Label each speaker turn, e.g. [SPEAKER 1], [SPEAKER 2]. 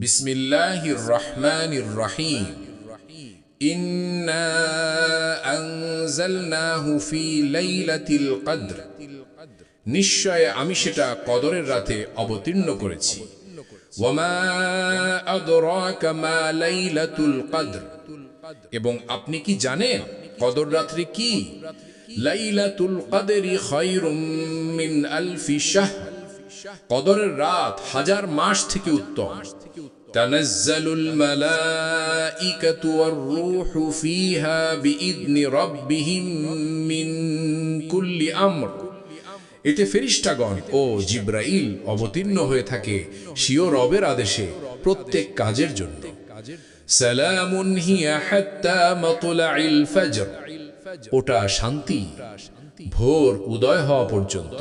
[SPEAKER 1] বিসমিল্লাহির রহমানির রহিম। ইন্না আনজালনাহু ফি লাইলাতিল কদর। নিশ্চয় আমি সেটা কদরের রাতে অবতীর্ণ করেছি। ওয়ামা মা লাইলাতুল এবং আপনি কি জানেন কদর রাত্রি কি? লাইলাতুল কদরি খায়রুম মিন আলফি শাহর। কদরের রাত হাজার মাস থেকে উত্তম تنزل الملائكة والروح فيها بإذن ربهم من كل أمر এতে ফেরিস্টাগণ ও জিব্রাইল অবতীর্ণ হয়ে থাকে সিও রবের আদেশে প্রত্যেক কাজের জন্য সালামুন হিয়া হাত্তা মাতলাইল ফজর ওটা শান্তি ভোর উদয় হওয়া পর্যন্ত